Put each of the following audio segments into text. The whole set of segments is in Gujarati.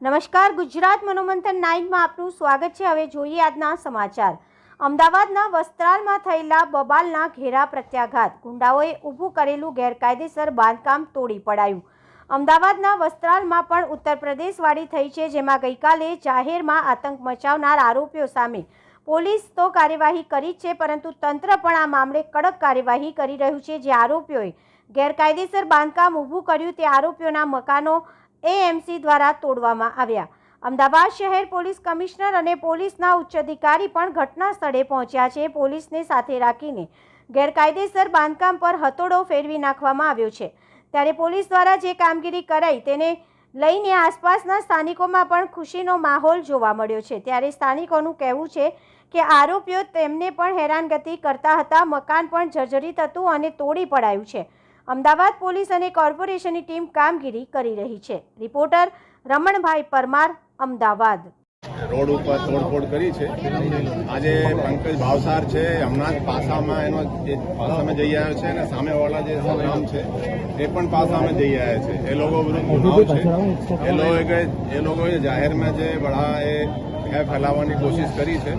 નમસ્કાર, ગુજરાત મનોમંથન નાઇનમાં આપનું સ્વાગત છે. હવે જોઈએ આજના સમાચાર. અમદાવાદના વસ્ત્રાલમાં થયેલા બબાલના ઘેરા પ્રત્યાઘાત. ગુંડાઓએ ઊભું કરેલું ગેરકાયદેસર બાંધકામ તોડી પડાયું. અમદાવાદના વસ્ત્રાલમાં પણ ઉત્તર પ્રદેશવાળી થઈ છે, જેમાં ગઈકાલે જાહેરમાં આતંક મચાવનાર આરોપીઓ સામે પોલીસ તો કાર્યવાહી કરી છે, પરંતુ તંત્ર પણ આ મામલે કડક કાર્યવાહી કરી રહ્યું છે. જે આરોપીઓએ ગેરકાયદેસર બાંધકામ ઊભું કર્યું, તે આરોપીઓના મકાનો એએમસી દ્વારા તોડવામાં આવ્યા. અમદાવાદ શહેર પોલીસ કમિશનર અને પોલીસના ઉચ્ચ અધિકારી પણ ઘટના સ્થળે પહોંચ્યા છે. પોલીસને સાથે રાખીને ગેરકાયદેસર બાંધકામ પર હથોડો ફેરવી નાખવામાં આવ્યો છે. ત્યારે પોલીસ દ્વારા જે કામગીરી કરાઈ તેને લઈને આસપાસના સ્થાનિકોમાં પણ ખુશીનો માહોલ જોવા મળ્યો છે. ત્યારે સ્થાનિકોનું કહેવું છે કે આરોપીઓ તેમને પણ હેરાનગતિ કરતા હતા. મકાન પણ જર્જરિત હતું અને તોડી પડાયું છે. અમદાવાદ પોલીસ અને કોર્પોરેશનની ટીમ કામગીરી કરી રહી છે. રિપોર્ટર રમણભાઈ પરમાર, અમદાવાદ. રોડ ઉપર તોડફોડ કરી છે. આજે પંકજ ભાવસાર છે, હમણાં જ પાસામાં એનો જે પાસામાં જઈ આવ્યો છે અને સામેવાળા જે નામ છે, એ પણ પાસામાં જઈ આવ્યા છે. એ લોકો વિરુદ્ધ છે. એ લોકોએ એ લોકોએ જાહેરમાં જે બળા એ ભય ફેલાવવાની કોશિશ કરી છે,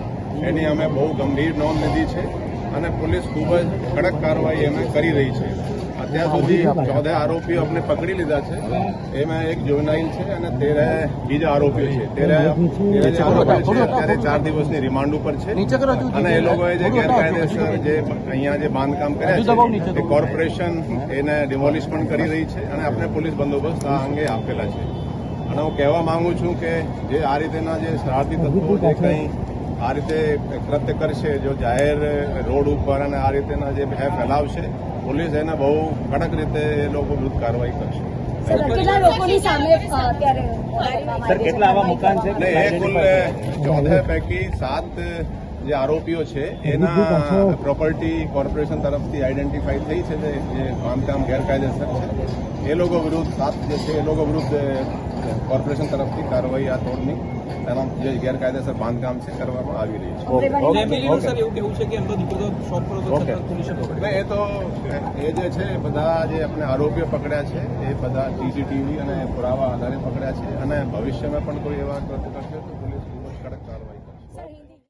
એની અમે બહુ ગંભીર નોંધ લીધી છે અને પોલીસ ખૂબ જ કડક કાર્યવાહી અમે કરી રહી છે. અત્યાર સુધી ચૌદ આરોપીઓ અમને પકડી લીધા છે. એમાં એક જોનાઇલ છે અને તેર બીજા આરોપીઓ છે. તેર તેર આરોપીઓ છે. અત્યારે ચાર દિવસની રિમાન્ડ ઉપર છે. અને એ લોકોએ જે ગેરકાયદેસર જે અહીંયા જે બાંધકામ કર્યા છે એ કોર્પોરેશન એને ડિમોલિશ પણ કરી રહી છે અને આપણે પોલીસ બંદોબસ્ત આ અંગે આપેલા છે. અને હું કહેવા માંગુ છું કે જે આ રીતેના જે શરારતી તત્વો જે કંઈ આ રીતે કૃત્ય કરશે જો જાહેર રોડ ઉપર અને આ રીતેના જે ભય ફેલાવશે પોલીસ એને બહુ કડક રીતે એ લોકો વિરુદ્ધ કાર્યવાહી કરશે. સર કેટલા લોકોની સામે અ, અત્યારે સર કેટલા આવા મકાન છે? એ કુલ ચોથે પૈકી સાત જે આરોપીઓ છે એના પ્રોપર્ટી કોર્પોરેશન તરફથી આઈડેન્ટિફાઈ થઈ છે જે જે બાંધકામ ગેરકાયદેસર છે. એ લોકો વિરુદ્ધ સાત જે છે એ લોકો વિરુદ્ધ કોર્પોરેશન તરફથી કાર્યવાહી આ તોડની તમામ જે ગેરકાયદેસર બાંધકામ છે કરવામાં આવી રહી છે. એટલે એ તો એ જે છે બધા જે આપણે આરોપીઓ પકડ્યા છે એ બધા સીસીટીવી અને પુરાવા આધારે પકડ્યા છે અને ભવિષ્યમાં પણ કોઈ એવા કૃત્ય કરશે તો પોલીસ ખૂબ જ કડક કાર્યવાહી